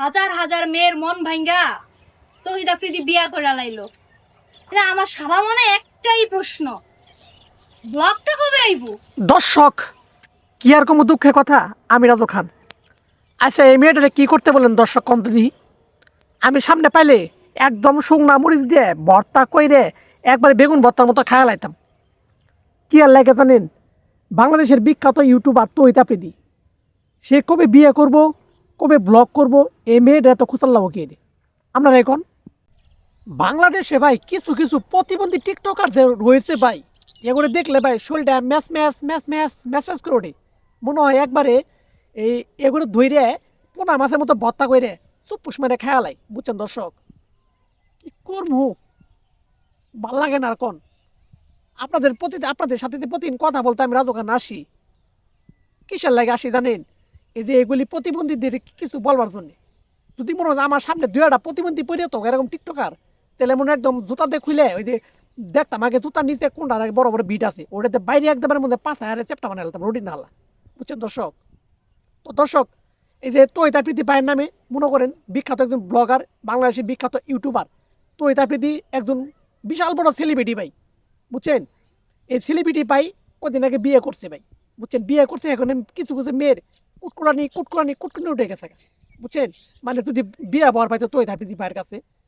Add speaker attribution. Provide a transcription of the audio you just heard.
Speaker 1: হাজার হাজার মেয়ের মন ভাঙ্গা তহিদ আফ্রিদি বিয়া করে লাইলো। আমার সারা মনে একটাই প্রশ্ন। ব্লগটা কবে আইবো?
Speaker 2: দর্শক, কি আর কোনো দুঃখের কথা? আমি রাজু খান। আচ্ছা এই মেয়েটারে কি করতে বলেন দর্শক কম আমি সামনে পাইলে একদম শুকনা মরিচ দিয়ে ভর্তা কইরে একবারে বেগুন ভর্তার মতো খায়া লাইতাম। কি আর লাগে জানেন? বাংলাদেশের বিখ্যাত ইউটিউবার তো ইতাপ্রিদি সে কবে বিয়ে করব? কবে ব্লগ করব? এই মেয়েটা এত খুচাল্লাবো কে রে? আপনারা এখন? বাংলাদেশে ভাই কিছু কিছু প্রতিবন্ধী টিকটকার যে রয়েছে ভাই এগুলো দেখলে ভাই শরীরটা match match match match match match করে ওঠে। মনে হয় একবারে এই এগুলো ধইরে পোনা মাছের মতো ভত্তা করে চুপুস মেরে খেয়ালাই বুঝছেন দর্শক? কি করব ভালো লাগে না কোন? আপনাদের প্রতি আপনাদের সাথে প্রতিদিন কথা বলতে আমি রাজখান আসি, কিসের লাগে আসি জানেন? এই যে এগুলি প্রতিবন্ধীদের কিছু বলবার জন্য? যদি মনে হয় আমার সামনে দুই একটা প্রতিবন্ধী পড়ে তো এরকম টিকটকার, তাহলে মনে একদম জুতা দিয়ে খুলে ওই যে দেখতাম আগে জুতার নিচে কোনটা বড় বড় বিট আছে, ওটাতে বাইরে একদমের মধ্যে পাঁচ হাজারে চেপটা বানাই নিলাম রুটি নালা বুঝছেন দর্শক? তো দর্শক, এই যে তৈতা প্রীতি পায়ের নামে মনে করেন বিখ্যাত একজন ব্লগার বাংলাদেশের বিখ্যাত ইউটিউবার তৈতা প্রীতি একজন বিশাল বড় সেলিব্রিটি ভাই, বুঝছেন? এই সেলিব্রিটি ভাই কদিন আগে বিয়ে করছে ভাই, বুঝছেন? বিয়ে করছে এখন কিছু কিছু মেয়ের কুটকুরানি কুটকুরানি কুটকুনি উঠে গেছে। বুঝছেন? মানে যদি বিয়া বর পাইতো তৈতা দিদি ভাইয়ের কাছে